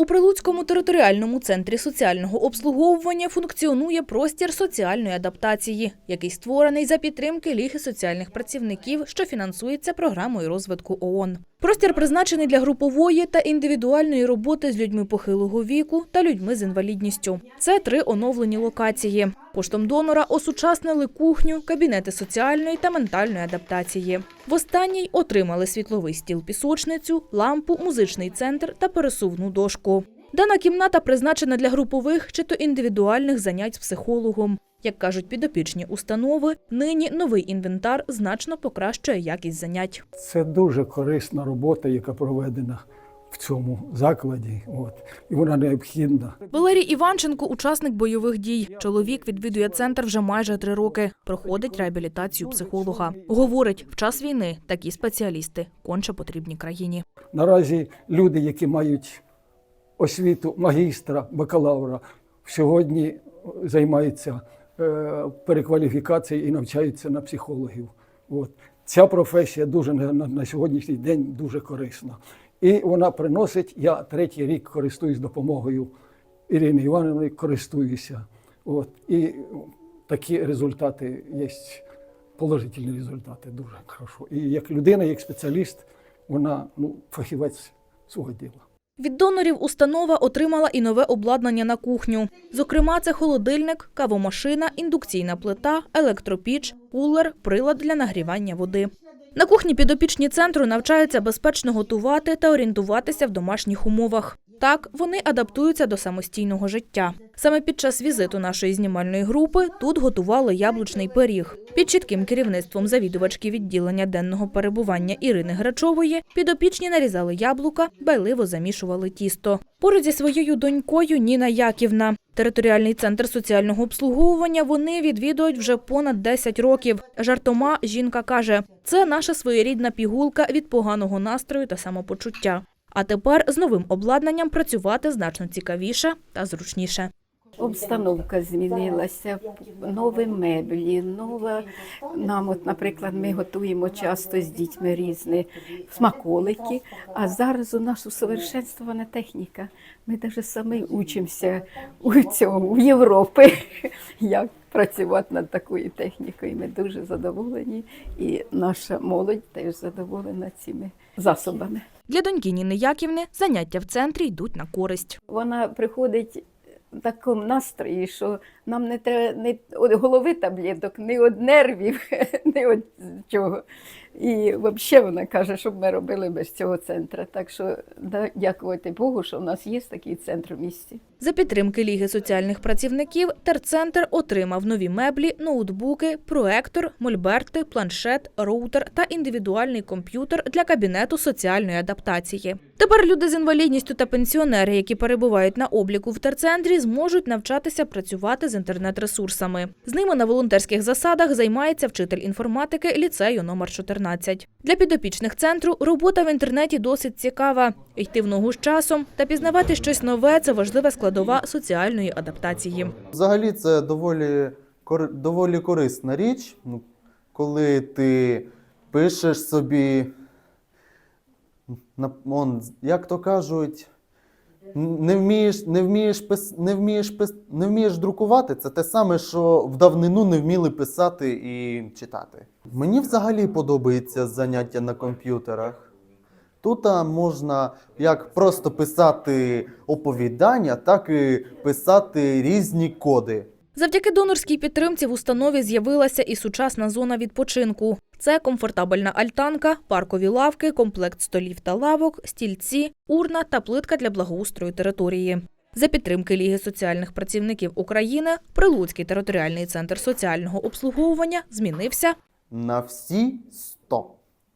У Прилуцькому територіальному центрі соціального обслуговування функціонує простір соціальної адаптації, який створений за підтримки Ліги соціальних працівників, що фінансується програмою розвитку ООН. Простір призначений для групової та індивідуальної роботи з людьми похилого віку та людьми з інвалідністю. Це три оновлені локації. Коштом донора осучаснили кухню, кабінети соціальної та ментальної адаптації. В останній отримали світловий стіл пісочницю, лампу, музичний центр та пересувну дошку. Дана кімната призначена для групових чи то індивідуальних занять з психологом. Як кажуть підопічні установи, нині новий інвентар значно покращує якість занять. Це дуже корисна робота, яка проведена в цьому закладі. От. І вона необхідна. Валерій Іванченко – учасник бойових дій. Чоловік відвідує центр вже майже три роки. Проходить реабілітацію психолога. Говорить, в час війни такі спеціалісти конче потрібні країні. Наразі люди, які мають освіту магістра, бакалавра, сьогодні займаються е, перекваліфікацією і навчаються на психологів. От. Ця професія дуже на, на, на сьогоднішній день дуже корисна. І вона приносить, я третій рік користуюсь допомогою Ірини Івановни, користуюся. От. І такі результати є, положительні результати, дуже хорошо. І як людина, як спеціаліст, вона ну, фахівець свого діла. Від донорів установа отримала і нове обладнання на кухню. Зокрема, це холодильник, кавомашина, індукційна плита, електропіч, кулер, прилад для нагрівання води. На кухні підопічні центру навчаються безпечно готувати та орієнтуватися в домашніх умовах. Так, вони адаптуються до самостійного життя. Саме під час візиту нашої знімальної групи тут готували яблучний пиріг. Під чітким керівництвом завідувачки відділення денного перебування Ірини Грачової підопічні нарізали яблука, байливо замішували тісто. Поруч зі своєю донькою Ніна Яківна. Територіальний центр соціального обслуговування вони відвідують вже понад 10 років. Жартома жінка каже, це наша своєрідна пігулка від поганого настрою та самопочуття. А тепер з новим обладнанням працювати значно цікавіше та зручніше. Обстановка змінилася, нові меблі, нова. Нам, от, наприклад, ми готуємо часто з дітьми різні смаколики, а зараз у нас усовершенствована техніка. Ми навіть самі учимося у цьому в Європі, як працювати над такою технікою. Ми дуже задоволені, і наша молодь теж задоволена цими засобами. Для доньки Ніни Яківни заняття в центрі йдуть на користь. Вона приходить такому настрої, що нам не треба не від голови таблеток, не від нервів, не від чого. І взагалі вона каже, щоб ми робили без цього центру. Так що да, дякувати Богу, що в нас є такий центр в місті. За підтримки Ліги соціальних працівників терцентр отримав нові меблі, ноутбуки, проектор, мольберти, планшет, роутер та індивідуальний комп'ютер для кабінету соціальної адаптації. Тепер люди з інвалідністю та пенсіонери, які перебувають на обліку в терцентрі, зможуть навчатися працювати з інтернет-ресурсами. З ними на волонтерських засадах займається вчитель інформатики ліцею номер 14. Для підопічних центру робота в інтернеті досить цікава. Йти в ногу з часом та пізнавати щось нове це важлива складова соціальної адаптації. Взагалі це доволі, доволі корисна річ, ну, коли ти пишеш собі, як то кажуть, не вмієш, не, вмієш пис, не, вмієш пис, не вмієш друкувати, це те саме, що в давнину не вміли писати і читати. Мені взагалі подобається заняття на комп'ютерах. Тут можна як просто писати оповідання, так і писати різні коди. Завдяки донорській підтримці в установі з'явилася і сучасна зона відпочинку. Це комфортабельна альтанка, паркові лавки, комплект столів та лавок, стільці, урна та плитка для благоустрою території. За підтримки Ліги соціальних працівників України Прилуцький територіальний центр соціального обслуговування змінився На всі 100.